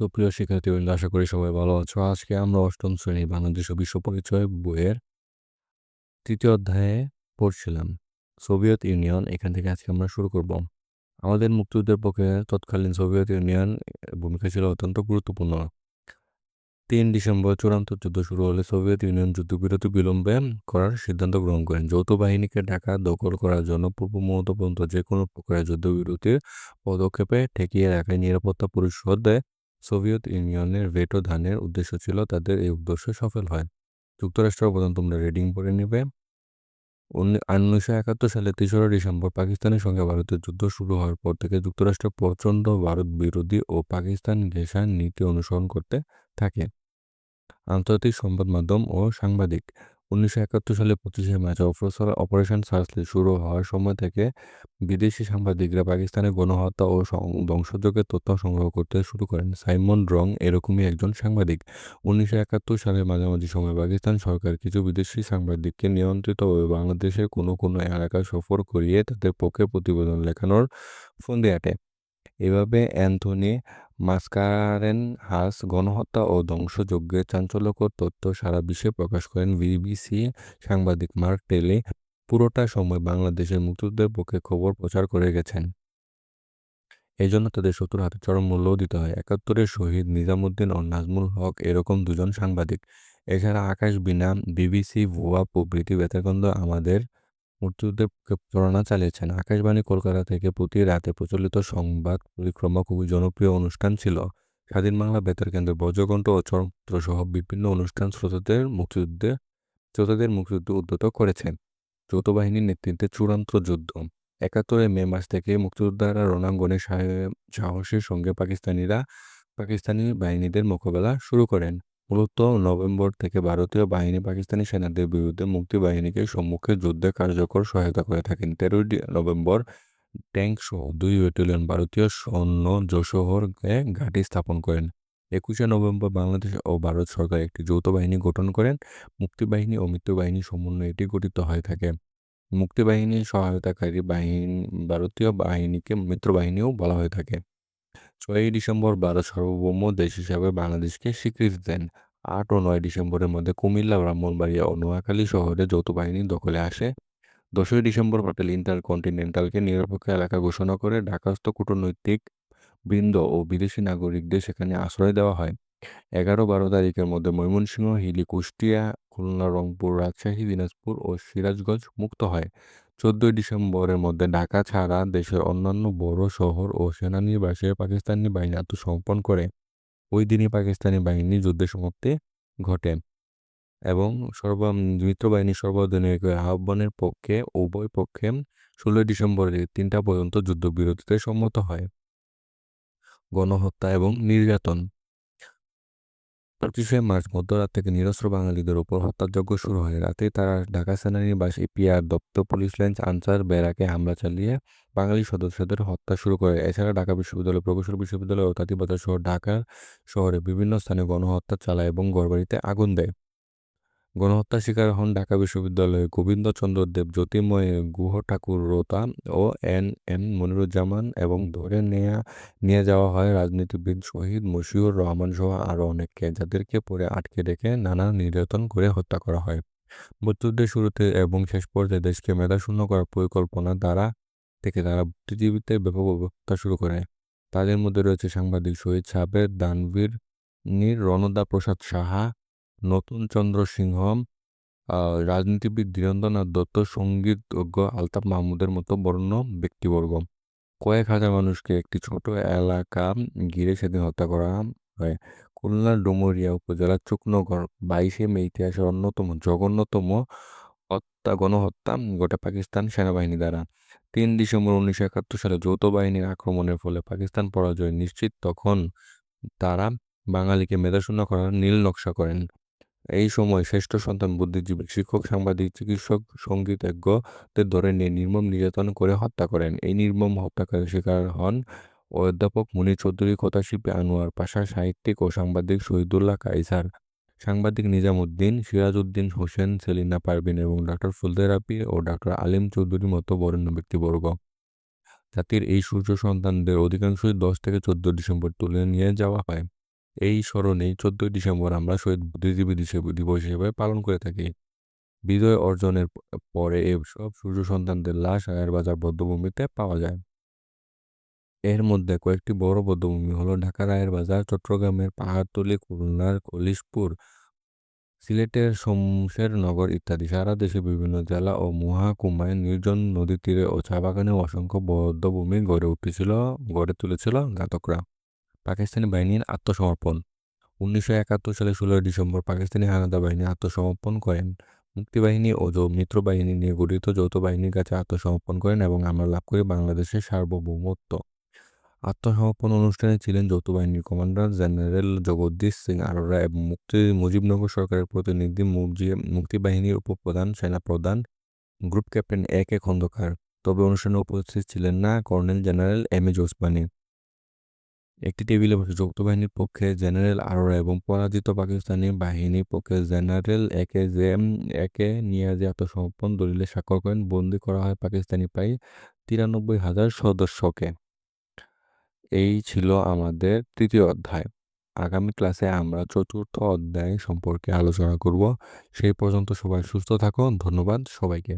সুপ্রিয় শিক্ষার্থীবৃন্দ, আশা করি সবাই ভালো আছো। আজকে আমরা অষ্টম শ্রেণি বাংলাদেশ বিশ্ব পরিচয় বইয়ের তৃতীয় অধ্যায়ে পড়ছিলাম। সোভিয়েত ইউনিয়ন, এখান থেকে আজকে আমরা শুরু করব। আমাদের মুক্তিযুদ্ধের পক্ষে তৎকালীন সোভিয়েত ইউনিয়ন ভূমিকা ছিল অত্যন্ত গুরুত্বপূর্ণ। তিন ডিসেম্বর চূড়ান্ত যুদ্ধ শুরু হলে সোভিয়েত ইউনিয়ন যুদ্ধবিরতি বিলম্বে করার সিদ্ধান্ত গ্রহণ করেন। যৌথ বাহিনীকে ঢাকা দখল করার জন্য পূর্ব মুহূর্ত পর্যন্ত যে কোনো প্রকারের যুদ্ধবিরতির পদক্ষেপে ঠেকিয়ে রাখায় নিরাপত্তা পরিষদে সোভিয়েত ইউনিয়নের ভেটো ধানের উদ্দেশ্য ছিল তাদের এই উদ্দেশ্য সফল হয়। যুক্তরাষ্ট্র অবদান তোমরা রিডিং পড়ে নেবে। উনিশশো একাত্তর সালে তেসরা ডিসেম্বর পাকিস্তানের সঙ্গে ভারতের যুদ্ধ শুরু হওয়ার পর থেকে যুক্তরাষ্ট্র প্রচণ্ড ভারত বিরোধী ও পাকিস্তান ঘেঁষার নীতি অনুসরণ করতে থাকে। আন্তর্জাতিক সংবাদ মাধ্যম ও সাংবাদিক উনিশশো একাত্তর সালে পঁচিশে মার্চ অপারেশন সার্চলি শুরু হওয়ার সময় থেকে বিদেশি সাংবাদিকরা পাকিস্তানের গণহত্যা ও ধ্বংসযজ্ঞের তথ্য সংগ্রহ করতে শুরু করেন। সাইমন রং এরকমই একজন সাংবাদিক। উনিশশো একাত্তর সালের মাঝামাঝি সময় পাকিস্তান সরকার কিছু বিদেশি সাংবাদিককে নিয়ন্ত্রিত ও বাংলাদেশের কোনো কোনো এলাকা সফর করিয়ে তাদের পক্ষে প্রতিবেদন লেখানোর ফন্দি আটে। এভাবে অ্যান্থনি মাস্কারেন হাস গণহত্যা ও ধ্বংসযজ্ঞের চাঞ্চল্যকর তথ্য সারা বিশ্বে প্রকাশ করেন বিবিসি সাংবাদিক মার্ক টেলি। পুরোটা সময় বাংলাদেশের মুক্তিযুদ্ধের পক্ষে খবর প্রচার করে গেছেন। এই জন্য তাদের শত্রুর হাতে চরম মূল্যও দিতে হয়। একাত্তরের শহীদ নিজামুদ্দিন ও নাজমুল হক এরকম দুজন সাংবাদিক। এছাড়া আকাশ বিনা বিবিসি, ভুয়া প্রভৃতি বেতারগন্ধ আমাদের মুক্তিযুদ্ধের প্রচারণা চালিয়েছেন। আকাশবাণী কলকাতা থেকে প্রতি রাতে প্রচলিত সংবাদ পরিক্রমা খুবই জনপ্রিয় অনুষ্ঠান ছিল। স্বাধীন বাংলা বেতার কেন্দ্র, বজ্রকণ্ঠ ও চরমপত্র সহ বিভিন্ন অনুষ্ঠান শ্রোতাদের মুক্তিযুদ্ধে, শ্রোতাদের মুক্তিযুদ্ধ উদ্যত করেছেন। যৌথ বাহিনীর নেতৃত্বে চূড়ান্ত যুদ্ধ। একাত্তরে মে মাস থেকে মুক্তিযোদ্ধারা রণাঙ্গনে সাহসের সঙ্গে পাকিস্তানিরা পাকিস্তানি বাহিনীদের মোকাবেলা শুরু করেন। মূলত নভেম্বর থেকে ভারতীয় বাহিনী পাকিস্তানি সেনাদের বিরুদ্ধে মুক্তি বাহিনীকে সম্মুখে যুদ্ধে কার্যকর সহায়তা করে থাকেন। তেরোই নভেম্বর ট্যাঙ্ক সহ দুই ব্যাটালিয়ন ভারতীয় সৈন্য যশোহরে ঘাঁটি স্থাপন করেন। একুশে নভেম্বর বাংলাদেশ ও ভারত সরকার একটি যৌথ বাহিনী গঠন করেন। মুক্তিবাহিনী ও মৃত্যুবাহিনী সমন্বয়ে এটি গঠিত হয়ে থাকে। মুক্তিবাহিনীর সহায়তাকারী বাহিনী ভারতীয় বাহিনীকে মিত্রবাহিনীও বলা হয়ে থাকে। ছয়ই ডিসেম্বর ভারত সার্বভৌম দেশ হিসাবে বাংলাদেশকে স্বীকৃতি দেন। আট ও নয় ডিসেম্বরের মধ্যে কুমিল্লা, ব্রাহ্মণবাড়িয়া ও নোয়াখালী শহরে যৌথ বাহিনী দখলে আসে। দশই ডিসেম্বর পাটেল ইন্টারকন্টিনেন্টালকে নিরপেক্ষ এলাকা ঘোষণা করে ঢাকাস্থ কূটনৈতিক বৃন্দ ও বিদেশি নাগরিকদের সেখানে আশ্রয় দেওয়া হয়। এগারো বারো তারিখের মধ্যে ময়মনসিংহ হিলি কুষ্টিয়া খুলনা, রংপুর, রাজশাহী, দিনাজপুর ও সিরাজগঞ্জ মুক্ত হয়। চোদ্দই ডিসেম্বরের মধ্যে ঢাকা ছাড়া দেশের অন্যান্য বড় শহর ও সেনানিবাসে পাকিস্তানি বাহিনী আত্মসমর্পণ করে। ওই দিনই পাকিস্তানি বাহিনী যুদ্ধের সমাপ্তি ঘটে এবং সর্ব মিত্রবাহিনী সর্বাধুনিক আহ্বানের পক্ষে, উভয় পক্ষে ষোলোই ডিসেম্বরের তিনটা পর্যন্ত যুদ্ধবিরতিতে সম্মত হয়। গণহত্যা এবং নির্যাতন পঁচিশে মার্চ মধ্যরাত থেকে নিরস্ত্র বাঙালিদের উপর হত্যাযজ্ঞ শুরু হয়। রাতে তারা ঢাকা সেনানিবাসী পিয়ার দপ্তর, পুলিশ লাইন আনসার বেরাকে হামলা চালিয়ে বাঙালি সদস্যদের হত্যা শুরু করে। এছাড়া ঢাকা বিশ্ববিদ্যালয়, প্রকৌশল বিশ্ববিদ্যালয় ও তাঁতিবাজার শহর ঢাকার শহরে বিভিন্ন স্থানে গণহত্যা চালায় এবং ঘরবাড়িতে আগুন দেয়। গণহত্যার শিকার হন ঢাকা বিশ্ববিদ্যালয়ের গোবিন্দচন্দ্র দেব, জ্যোতির্ময় গুহ ঠাকুর রোতা ও এন এন মনিরুজ্জামান এবং ধরে নেয়া, নিয়ে যাওয়া হয় রাজনীতিবিদ শহীদ মশিউর রহমান সহ আরও অনেককে, যাদেরকে পরে আটকে রেখে নানা নির্যাতন করে হত্যা করা হয়। মুক্তিযুদ্ধের শুরুতে এবং শেষ পর্যায়ে দেশকে মেধাশূন্য করার পরিকল্পনা দ্বারা থেকে তারা বুদ্ধিজীবীতে ব্যাপক হত্যা শুরু করে। তাদের মধ্যে রয়েছে সাংবাদিক শহীদ সাবের দানবীর নীর রণদা প্রসাদ সাহা নতুন চন্দ্র সিংহ রাজনীতিবিদ ধীরেন্দ্রনাথ দত্ত, সঙ্গীতজ্ঞ আলতাফ মাহমুদের মতো বর্ণ ব্যক্তিবর্গ। কয়েক হাজার মানুষকে একটি ছোট এলাকা ঘিরে সেদিন হত্যা করা হয়। খুলনার ডুমুরিয়া উপজেলার চুকনগর, বাইশে মে ইতিহাসের অন্যতম, জঘন্যতম হত্যা, গণহত্যা গোটা পাকিস্তান সেনাবাহিনী দ্বারা। তিন ডিসেম্বর উনিশশো একাত্তর সালে যৌথ বাহিনীর আক্রমণের ফলে পাকিস্তান পরাজয় নিশ্চিত, তখন তারা বাঙালিকে মেধাশূন্য করার নীল নকশা করেন। এই সময় শ্রেষ্ঠ সন্তান, বুদ্ধিজীবী, শিক্ষক, সাংবাদিক, চিকিৎসক, সঙ্গীতজ্ঞদের ধরে নিয়ে নির্মম নির্যাতন করে হত্যা করেন। এই নির্মম হত্যাকারের শিকার হন অধ্যাপক মুনির চৌধুরী, কথাশিল্পী আনোয়ার পাশা, সাহিত্যিক ও সাংবাদিক শহীদুল্লাহ কাইসার সাংবাদিক নিজামুদ্দিন, সিরাজউদ্দিন হোসেন, সেলিনা পারভিন এবং ডক্টর ফুলদেরাপি ও ডক্টর আলিম চৌধুরীর মতো বরেণ্য ব্যক্তিবর্গ জাতির এই সূর্য সন্তানদের অধিকাংশই দশ থেকে চোদ্দ ডিসেম্বর তুলে নিয়ে যাওয়া হয়। এই স্মরণেই চোদ্দই ডিসেম্বর আমরা শহীদ বুদ্ধিজীবী দিবস- দিবস হিসেবে পালন করে থাকি। বিজয় অর্জনের পরে এসব সূর্য সন্তানদের লাশ আয়ের বাজার বদ্ধভূমিতে পাওয়া যায়। এর মধ্যে কয়েকটি বড় বদ্ধভূমি হলো ঢাকা রায়ের বাজার, চট্টগ্রামের পাহাড়তলি, খুলনার কলিশপুর, সিলেটের শমশেরনগর ইত্যাদি। সারা দেশে বিভিন্ন জেলা ও মহাকুমায় নির্জন নদীর তীরে ও চা বাগানে অসংখ্য বদ্ধভূমি গড়ে উঠেছিল, গড়ে তুলেছিল ঘাতকরা। পাকিস্তানি বাহিনীর আত্মসমর্পণ। উনিশশো একাত্তর সালে ষোলোই ডিসেম্বর পাকিস্তানি হানাদা বাহিনী আত্মসমর্পণ করেন। মুক্তিবাহিনী ও যৌ- মিত্রবাহিনী নিয়ে গঠিত যৌথ বাহিনীর কাছে আত্মসমর্পণ করেন এবং আমরা লাভ করি বাংলাদেশের সার্বভৌমত্ব। আত্মসমর্পণ অনুষ্ঠানে ছিলেন যৌথ বাহিনীর কমান্ডার জেনারেল জগদীশ সিং আরোরা এবং মুক্তি, মুজিবনগর সরকারের প্রতিনিধি মুজি- মুক্তিবাহিনীর উপপ্রধান, সেনাপ্রধান, group captain A K Khandakar. তবে অনুষ্ঠানে উপস্থিত ছিলেন না কর্নেল জেনারেল এম এ জোসপানি একটি টেবিলে বসে যৌথ বাহিনীর পক্ষে জেনারেল আরোরা এবং পরাজিত পাকিস্তানি বাহিনীর পক্ষে জেনারেল একে জে একে নিয়াজে আত্মসমর্পণ দলিলে স্বাক্ষর করেন। বন্দি করা হয় পাকিস্তানি প্রায় তিরানব্বই হাজার সদস্যকে। এই ছিল আমাদের তৃতীয় অধ্যায়। আগামী ক্লাসে আমরা চতুর্থ অধ্যায় সম্পর্কে আলোচনা করব। সেই পর্যন্ত সবাই সুস্থ থাকুন। ধন্যবাদ সবাইকে।